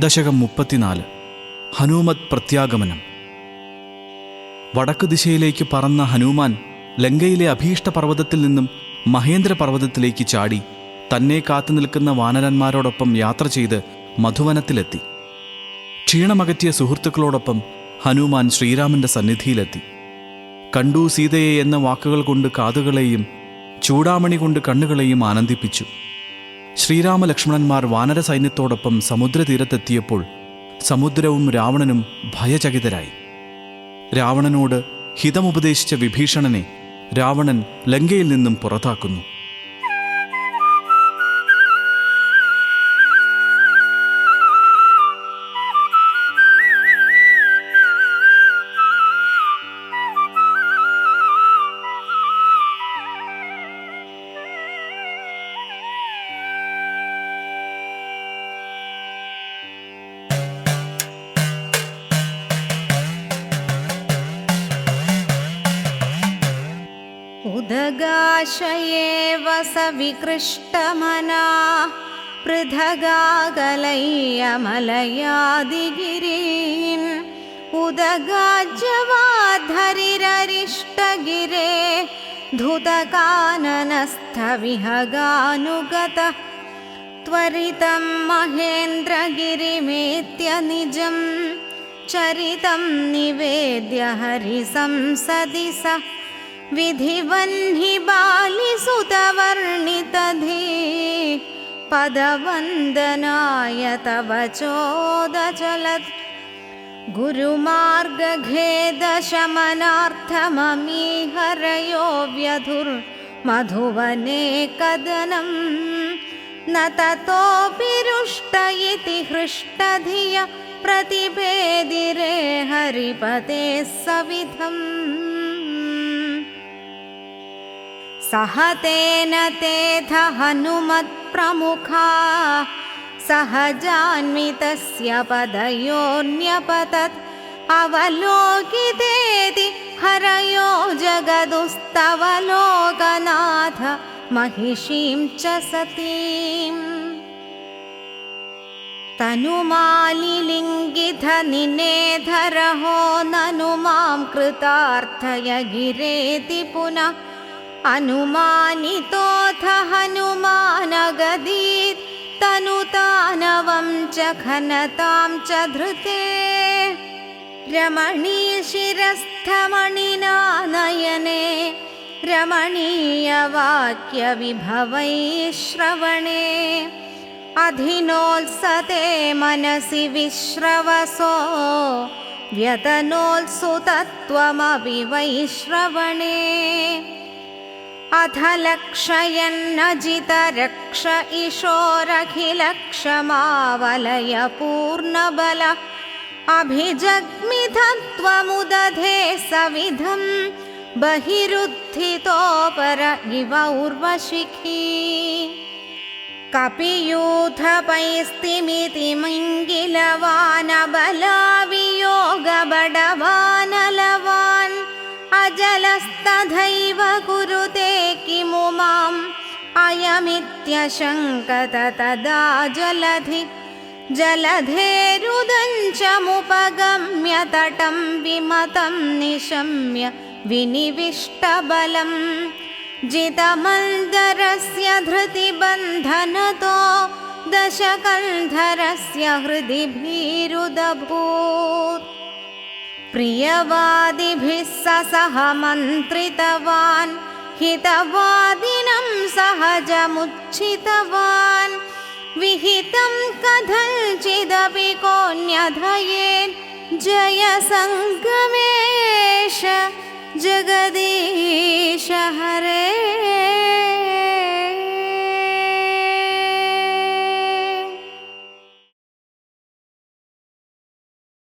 ദശകം മുപ്പത്തിനാല്. ഹനുമത് പ്രത്യാഗമനം. വടക്ക് ദിശയിലേക്ക് പറന്ന ഹനുമാൻ ലങ്കയിലെ അഭീഷ്ട പർവതത്തിൽ നിന്നും മഹേന്ദ്ര പർവതത്തിലേക്ക് ചാടി തന്നെ കാത്തു നിൽക്കുന്ന വാനരന്മാരോടൊപ്പം യാത്ര ചെയ്ത് മധുവനത്തിലെത്തി. ക്ഷീണമകറ്റിയ സുഹൃത്തുക്കളോടൊപ്പം ഹനുമാൻ ശ്രീരാമന്റെ സന്നിധിയിലെത്തി. കണ്ടു സീതയെ എന്ന വാക്കുകൾ കൊണ്ട് കാതുകളെയും ചൂടാമണി കൊണ്ട് കണ്ണുകളെയും ആനന്ദിപ്പിച്ചു. ശ്രീരാമ വാനരസൈന്യത്തോടൊപ്പം വാനര സൈന്യത്തോടൊപ്പം സമുദ്രതീരത്തെത്തിയപ്പോൾ സമുദ്രവും രാവണനും ഭയചകിതരായി. രാവണനോട് ഹിതമുപദേശിച്ച വിഭീഷണനെ രാവണൻ ലങ്കയിൽ നിന്നും പുറത്താക്കുന്നു. उदगाशयेव स विकृष्टमना पृथगागलय्यमलयादिगिरीन् उदगाज्यवाधरिररिष्टगिरे धुतकाननस्थविहगानुगतः त्वरितं महेन्द्रगिरिमेत्य निजं चरितं निवेद्य हरिसंसदि स विधिवह्नि बालिसुतवर्णितधी। पदवन्दनाय तव चोदचलत्। गुरुमार्गखेदशमनार्थममीहरयो व्यधुर्मधुवने कदनं। न ततोऽपि रुष्ट इति हृष्टधिय प्रतिपेदिरे हरिपतेः सविधम् सह तेन तेथ हनुमत्प्रमुखा सहजान्वितस्य पदयोऽन्यपतत् अवलोकितेति हरयो जगदुस्तव लोकनाथ महिषीं च सतीम्। निनेधरहो ननु मां कृतार्थय गिरेति पुनः अनुमानितोऽथ हनुमानगदीत् तनुतानवं च घनतां च धृते। रमणीयशिरस्थमणिना नयने रमणीयवाक्यविभवैः श्रवणे। अधिनोत्सते मनसि विश्रवसो व्यतनोत्सुतत्वमपि वैश्रवणे अथ लक्षयन्नजितरक्ष इशोरखिलक्षमावलयपूर्णबल अभिजग्मिथत्वमुदधे सविधं बहिरुत्थितोपर इव उर्वशिखी। कपियूथपैस्तिमिति माम् अयमित्यशङ्कत तदा जलधि जलधेरुदञ्चमुपगम्य तटं विमतं निशम्य विनिविष्टबलम् जितमन्दरस्य धृतिबन्धनतो दशकन्धरस्य हृदि भीरुदभूत्। प्रियवादिभिः स सह मन्त्रितवान् हितवादिनं सहजमुच्छितवान्। विहितं कथञ्चिदपि कोऽन्यधयेन् जय सङ्गमेश जगदीश हरे